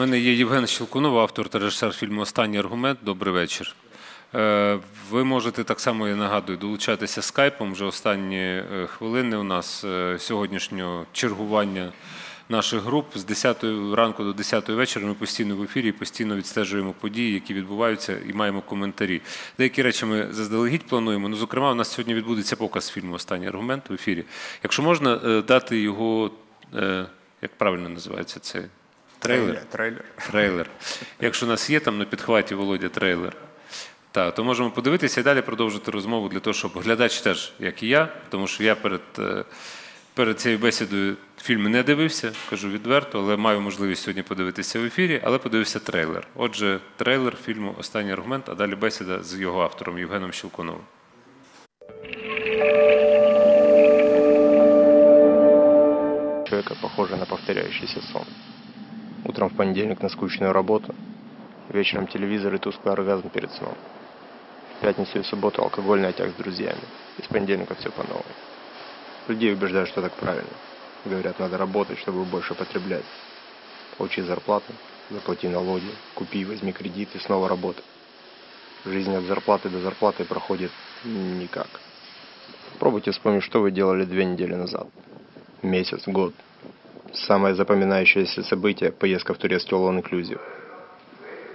У мене є Євген Щелкунов, автор та режисер фільму Останній аргумент. Добрий вечір. Е, Ви можете так само, я нагадую, долучатися скайпом. Вже останні е, хвилини у нас е, сьогоднішнього чергування наших груп з 10 ранку до 10 вечора. Ми постійно в ефірі, постійно відстежуємо події, які відбуваються, і маємо коментарі. Деякі речі ми заздалегідь плануємо. Ну, зокрема, у нас сьогодні відбудеться показ фільму Останній аргумент в ефірі. Якщо можна дати його, як правильно називається це? Трейлер. Трейлер. Трейлер. Якщо у нас є там на підхваті Володя трейлер, так, то можемо подивитися і далі продовжити розмову для того, щоб глядач теж, як і я, тому що я перед, е, перед цією бесідою фільми не дивився, кажу відверто, але маю можливість сьогодні подивитися в ефірі, але подивився трейлер. Отже, трейлер фільму Останній аргумент, а далі бесіда з його автором Євгеном Щелкуновим. человека, похожий на повторяющийся сон. Утром в понедельник на скучную работу, вечером телевизор и тусклый оргазм перед сном. В пятницу и субботу алкогольный отяг с друзьями. И с понедельника все по новой. Людей убеждают, что так правильно. Говорят, надо работать, чтобы больше потреблять. Получи зарплату, заплати налоги, купи, возьми кредит и снова работай. Жизнь от зарплаты до зарплаты проходит никак. Попробуйте вспомнить, что вы делали две недели назад. Месяц, год. Самое запоминающееся событие – поездка в турецкий Inclusive.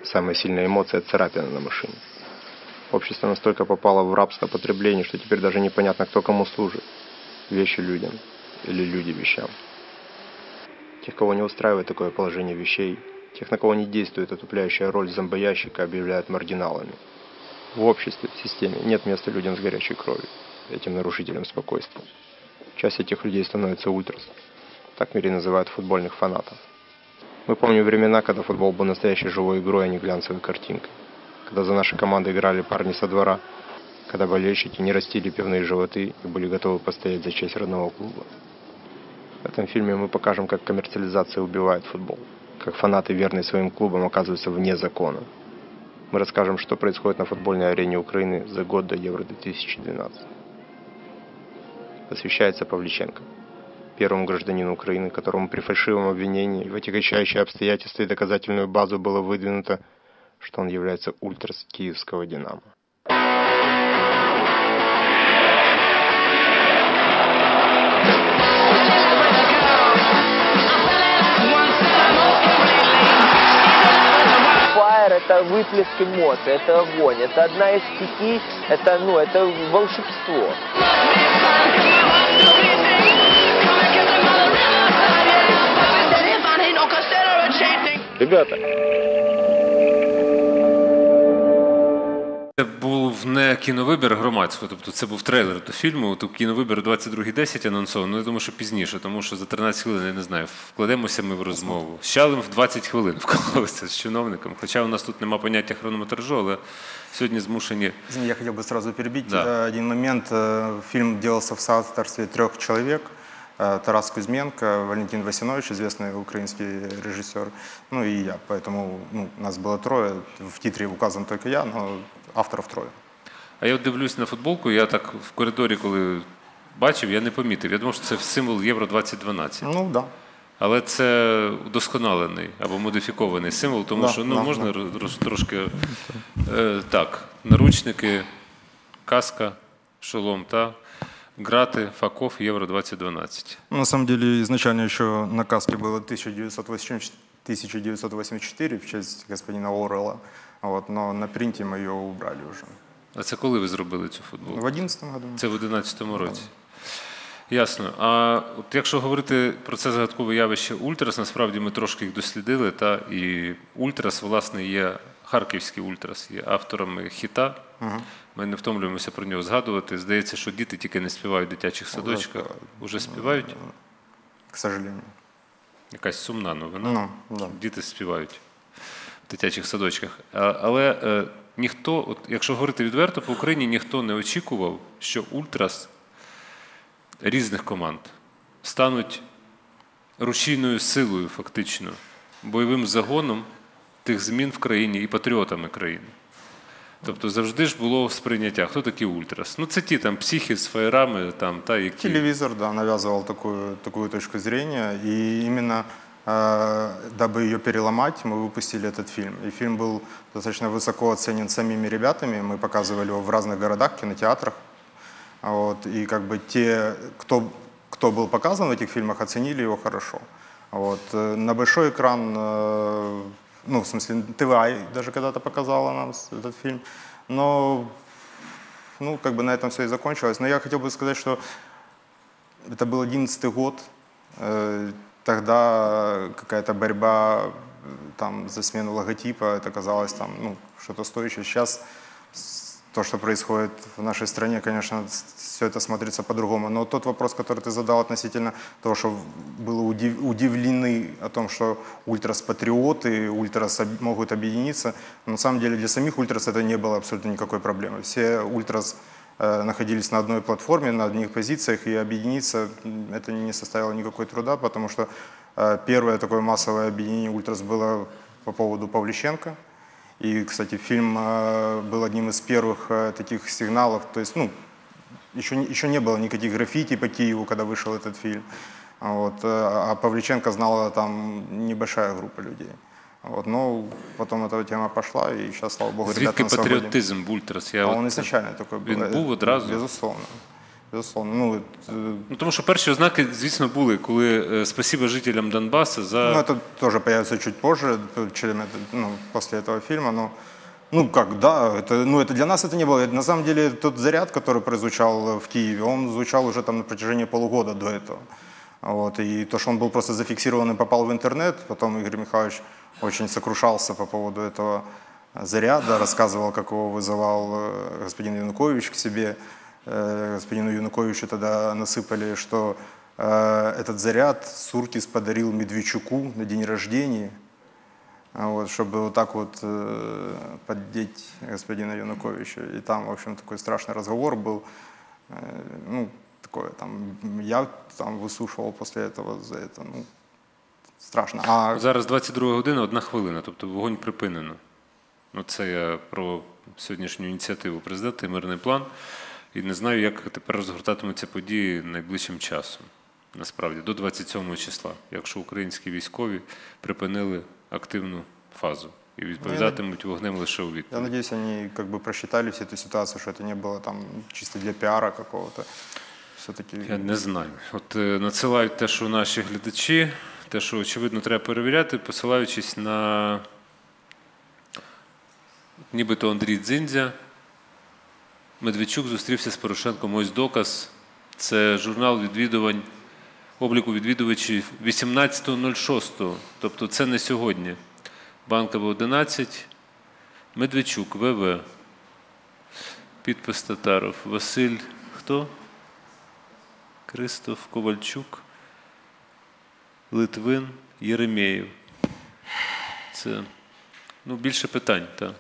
Самая сильная эмоция – царапина на машине. Общество настолько попало в рабство потребления, что теперь даже непонятно, кто кому служит. Вещи людям или люди вещам. Тех, кого не устраивает такое положение вещей, тех, на кого не действует отупляющая роль зомбоящика, объявляют маргиналами. В обществе, в системе нет места людям с горячей кровью, этим нарушителям спокойствия. Часть этих людей становится ультрас. Так в мире называют футбольных фанатов. Мы помним времена, когда футбол был настоящей живой игрой, а не глянцевой картинкой. Когда за наши команды играли парни со двора. Когда болельщики не растили пивные животы и были готовы постоять за честь родного клуба. В этом фильме мы покажем, как коммерциализация убивает футбол. Как фанаты, верные своим клубам, оказываются вне закона. Мы расскажем, что происходит на футбольной арене Украины за год до Евро-2012 посвящается Павличенко, первому гражданину Украины, которому при фальшивом обвинении в отягощающие обстоятельства и доказательную базу было выдвинуто, что он является ультрас киевского «Динамо». Фаер – это выплеск эмоций, это огонь, это одна из стихий, это, ну, это волшебство. Ребята, Це був не кіновибір громадського, тобто це був трейлер до фільму. Тобто кіновибір 22.10 анонсовано. Ну, я думаю, що пізніше, тому що за 13 хвилин я не знаю, вкладемося ми в розмову. Щалим в 20 хвилин вкладалися з чиновником. Хоча у нас тут нема поняття хронометражу, але сьогодні змушені. Извини, я хотел бы сразу перебить Да. э, один момент. Э, Фильм делался в соавторстве трех человек. Э, Тарас Кузьменко, Валентин Васинович, известный украинский режиссер, ну и я. Поэтому ну, нас было трое. В титре указан только я, но авторов трое. А я от дивлюсь на футболку, я так в коридорі, коли бачив, я не помітив. Я думав, що це символ Євро 2012. Ну да. Але це удосконалений або модифікований символ, тому Да, що ну, да, можна да. роз- трошки е, так, наручники, каска, шолом та грати, факов, Євро 2012. Ну, На самом деле, изначально еще на каске было 1980 1984 в честь господина Орела, вот, но на принте мы ее убрали уже. А це коли ви зробили цю футболку? В 11 году. Це в 11 році. Ясно. А от якщо говорити про це загадкове явище Ультрас, насправді ми трошки їх дослідили. Та і Ультрас, власне, є харківський Ультрас, є авторами хіта. Ми не втомлюємося про нього згадувати. Здається, що діти тільки не співають в дитячих садочках. Уже співають. К сожалению. Якась сумна новина. Ну, да. Діти співають в дитячих садочках. А, але е, ніхто, от, якщо говорити відверто, по Україні ніхто не очікував, що ультрас різних команд стануть рушійною силою, фактично, бойовим загоном тих змін в країні і патріотами країни. Тобто завжди ж було сприйняття, хто такі ультрас. Ну, це ті там психи з фаєрами, там, та, які. Телевизор, да, навязывал такую, такую точку зрения, и именно э, дабы ее переломать, мы выпустили этот фильм. И фильм был достаточно высоко оценен самими ребятами. Мы показывали его в разных городах, кинотеатрах. Вот, и как бы те, кто, кто был показан в этих фильмах, оценили его хорошо. Вот, э, на большой экран, э, ну, в смысле, ТВА даже когда-то показала нам этот фильм. Но, ну, как бы на этом все и закончилось. Но я хотел бы сказать, что это был одиннадцатый год. Э, Тогда какая-то борьба там за смену логотипа, это казалось там, ну, что-то стоящее. Сейчас то, что происходит в нашей стране, конечно, все это смотрится по-другому. Но тот вопрос, который ты задал относительно того, что было удив- удивлены о том, что ультрас-патриоты, ультрас могут объединиться, на самом деле для самих ультрас это не было абсолютно никакой проблемы. Все ультрас э, находились на одной платформе, на одних позициях, и объединиться это не составило никакой труда, потому что э, первое такое массовое объединение ультрас было по поводу Павличенко. И, кстати, фильм э, был одним из первых э, таких сигналов, то есть, ну, еще, не- еще не было никаких граффити по Киеву, когда вышел этот фильм. А Вот, э, а Павличенко знала там небольшая группа людей. Вот, но потом эта тема пошла, и сейчас, слава богу, ребята Звідки на свободе. патріотизм в Ультрас? Я А от- он изначально такой был. Він э, був одразу? Безусловно. Безусловно. Ну, вот, э, Ну, тому що перші ознаки, звісно, були, коли е, спасіба жителям Донбасу за ну, это тоже появится чуть позже, чем это, ну, после этого фильма. Но, ну, как, да, это, ну, это для нас это не было. На самом деле, тот заряд, который прозвучал в Киеве, он звучал уже там на протяжении полугода до этого. Вот, и то, что он был просто зафиксирован и попал в интернет, потом Игорь Михайлович очень сокрушался по поводу этого заряда, рассказывал, как его вызывал э, господин Янукович к себе. Э, Господину Януковичу тогда насыпали, что э, этот заряд Суркис подарил Медведчуку на день рождения, а вот, чтобы вот так вот э, поддеть господина Януковича. И там, в общем, такой страшный разговор был. Э, ну, такое там, я там выслушивал после этого за это, ну, страшно. А зараз 22 година, одна хвилина, тобто вогонь припинено. Ну, це я про сьогоднішню ініціативу президента і мирний план. І не знаю, як тепер розгортатимуться події найближчим часом. Насправді, до 27 числа, якщо українські військові припинили активну фазу і відповідатимуть вогнем лише у я відповідь. надеюсь, они как бы просчитали всю эту ситуацию, что это не было там чисто для пиара какого-то. Все-таки Я не знаю. От е, надсилають те, що наші глядачі, те, що очевидно треба перевіряти, посилаючись на нібито Андрій Дзиндзя. Медведчук зустрівся з Порошенком. Ось доказ. Це журнал відвідувань, обліку відвідувачів 18.06. Тобто це не сьогодні. Банкова 11. Медведчук, ВВ. Підпис Татаров. Василь. Хто? Кристоф Ковальчук, Литвин, Єремєєв. Це ну, більше питань, так.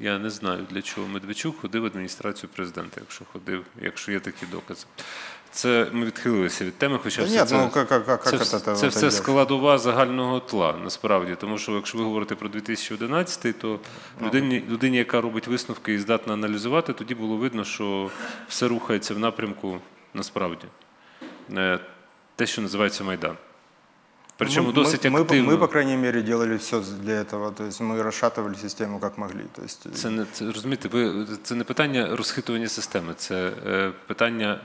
Я не знаю, для чого Медведчук ходив в адміністрацію президента, якщо ходив, якщо є такі докази. Це ми відхилилися від теми, хоча Та все ні, це, ну, как- как- как це, это вс- ты це вот все идёшь? складова загального тла, насправді. Тому що якщо ви говорите про 2011, то Ну. людині, людині, яка робить висновки і здатна аналізувати, тоді було видно, що все рухається в напрямку насправді. Е, Те, що називається Майдан. Причому Мы- досить мы, мы, активно. Мы, по крайней мере, делали все для этого. То есть мы расшатывали систему как могли. То есть, Це не це розумієте, ви це не питання розхитування системи, це е, питання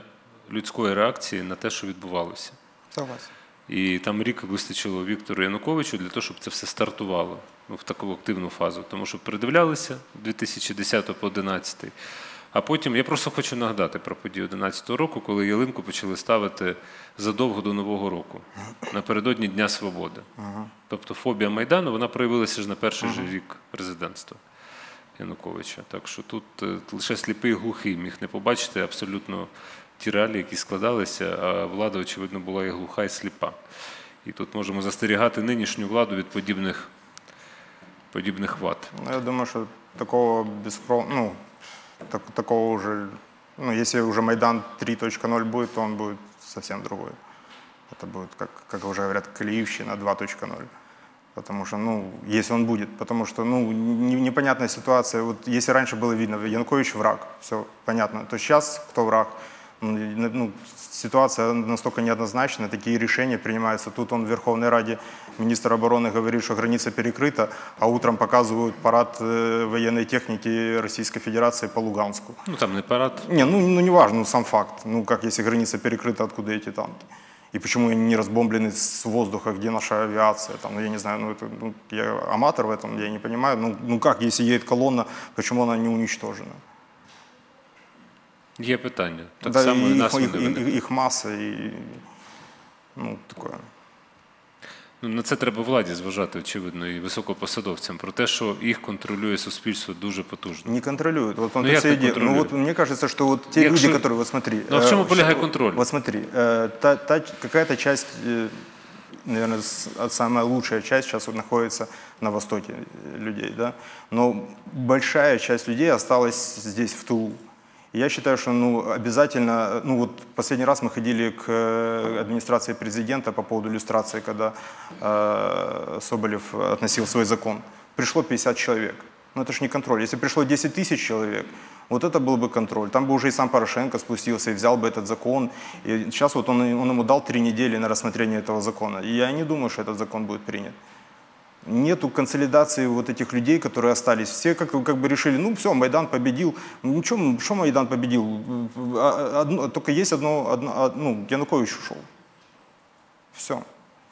людської реакції на те, що відбувалося. Согласен. І там рік вистачило Віктору Януковичу для того, щоб це все стартувало ну, в таку активну фазу. Тому що передивлялися 2010 по 2011. А потім я просто хочу нагадати про події 2011 року, коли ялинку почали ставити задовго до Нового року, напередодні Дня Свободи. Тобто фобія Майдану вона проявилася ж на перший же рік президентства Януковича. Так що тут е, лише сліпий і глухий міг не побачити абсолютно ті реалії, які складалися, а влада, очевидно, була і глуха, і сліпа. І тут можемо застерігати нинішню владу від подібних, подібних вад. Ну, я думаю, что такого бескров... ну, так- такого уже, ну, если уже Майдан 3.0 будет, то он будет совсем другой. Это будет, как, как уже говорят, Калиевщина 2.0. Потому что, ну, если он будет, потому что, ну, не- непонятная ситуация. Вот если раньше было видно, Янукович враг, все понятно, то сейчас кто враг? Ну, ну, ситуация настолько неоднозначна, такие решения принимаются. Тут он в Верховной Раде, министр обороны говорит, что граница перекрыта, а утром показывают парад э, военной техники Российской Федерации по Луганску. Ну там не парад. Не, ну, ну не важно, ну, сам факт. Ну как, если граница перекрыта, откуда эти танки? И почему они не разбомблены с воздуха, где наша авиация? Там, ну, я не знаю, ну, это, ну, я аматор в этом, я не понимаю. Ну, ну как, если едет колонна, почему она не уничтожена? Є питання. Так да, само і и в нас их, вони их, виникли. их, их масса и ну, такое. Ну, на це треба владі зважати, очевидно, і високопосадовцям про те, що їх контролює суспільство дуже потужно. Не контролюют. Вот он Ну, тут як вся не идея. Ну контролюють? вот мне кажется, что вот те Якщо- люди, которые, вот смотри. Ну, а в чому э, полягає что- контроль? Вот смотри, э, та, та, какая-то часть, э, наверное, с- а самая лучшая часть сейчас вот находится на востоке э, людей, да, но большая часть людей осталась здесь, в Тулу. Я считаю, что ну, обязательно, ну вот последний раз мы ходили к э, администрации президента по поводу иллюстрации, когда э, Соболев относил свой закон. Пришло 50 человек. Ну это же не контроль. Если пришло 10 тысяч человек, вот это был бы контроль. Там бы уже и сам Порошенко спустился и взял бы этот закон. И сейчас вот он, он ему дал три недели на рассмотрение этого закона. И я не думаю, что этот закон будет принят нету консолидации вот этих людей, которые остались. Все как, как бы решили, ну все, Майдан победил. Ну что, что Майдан победил? А- Одно, только есть одно, одно, а, ну, Янукович ушел. Все.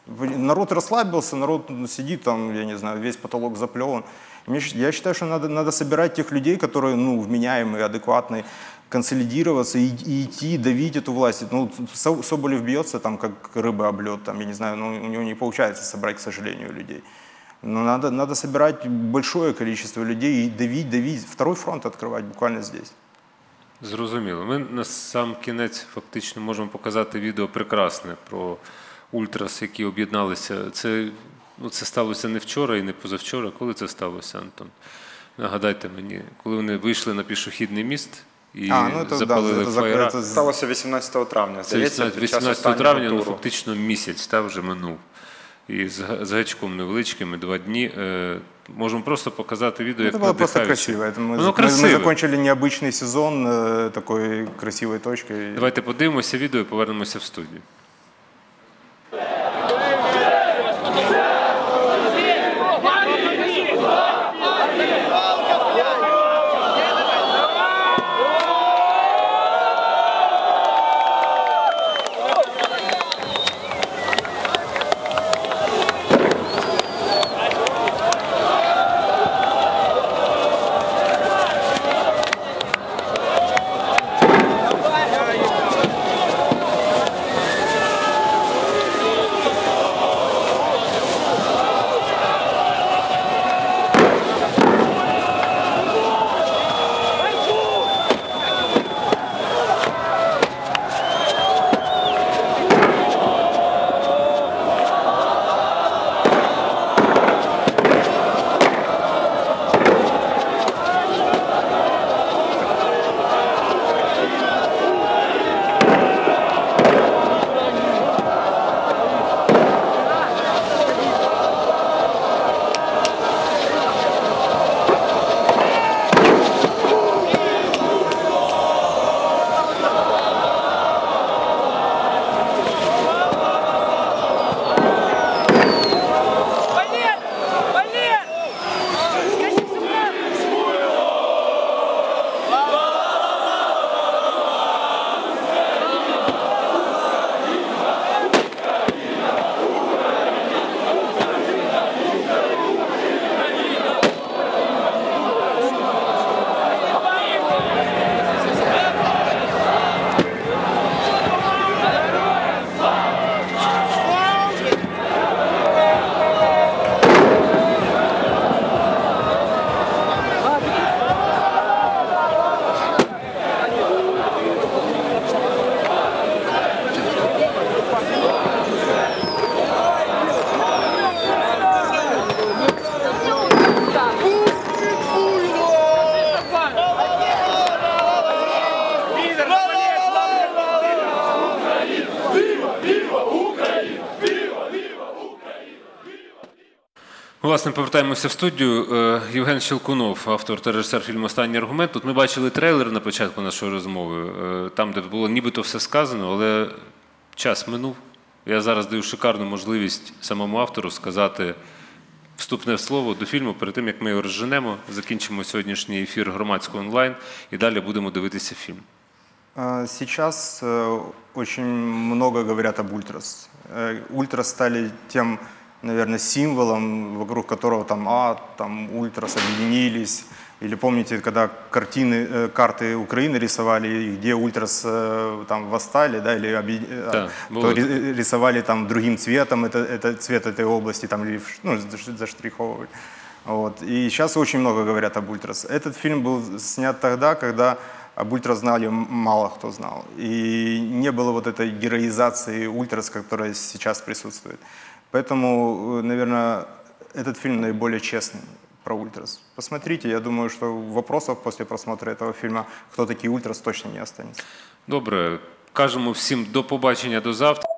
Народ расслабился, народ сидит там, я не знаю, весь потолок заплеван. Я считаю, что надо, надо собирать тех людей, которые, ну, вменяемые, адекватные, консолидироваться и, и идти, давить эту власть. Ну, Со- Соболев бьется там, как рыба об лед, там, я не знаю, ну, у него не получается собрать, к сожалению, людей. Но надо, надо собирать большое количество людей и давить, давить, второй фронт открывать буквально здесь. Зрозуміло. Ми на сам кінець фактично можемо показати відео прекрасне про ультрас, які об'єдналися. Це, ну, це сталося не вчора і не позавчора. Коли це сталося, Антон? Нагадайте мені, коли вони вийшли на пішохідний міст і А, ну, це, запалили да, фаєра. це, Сталося 18 травня. Це Здається, 18, 18 травня, ну фактично місяць та, вже минув І з, га- з гачком невеличким, і два дні. Е, можемо просто показати відео, як это было просто надихаюче. красиво. Это мы, Воно мы- мы красиве. закончили необычный сезон э, такой красивой точкой. Давайте подивимося відео і повернемося в студію. Власне, повертаємося в студію. Е, Євген Щелкунов, автор та режисер фільму Останній аргумент. Тут ми бачили трейлер на початку нашої розмови, е, там, де було нібито все сказано, але час минув. Я зараз даю шикарну можливість самому автору сказати вступне слово до фільму перед тим, як ми його розженемо, закінчимо сьогоднішній ефір громадського онлайн і далі будемо дивитися фільм. А, Сейчас очень много говорят об ультрас. Ультрас стали тем, наверное, символом, вокруг которого там, а, там ультрас объединились. Или помните, когда картины, э, карты Украины рисовали, где ультрас э, там восстали, да, или объедин- э, Да, то было. ри- рисовали там другим цветом, это, это цвет этой области, там, или ну, заш- заштриховывали. Вот. И сейчас очень много говорят об ультрас. Этот фильм был снят тогда, когда об ультрас знали мало кто знал. И не было вот этой героизации ультрас, которая сейчас присутствует. Поэтому, наверное, этот фильм наиболее честный про ультрас. Посмотрите, я думаю, что вопросов после просмотра этого фильма, кто такие ультрас, точно не останется. Добре, кажемо всім до побачення до завтра.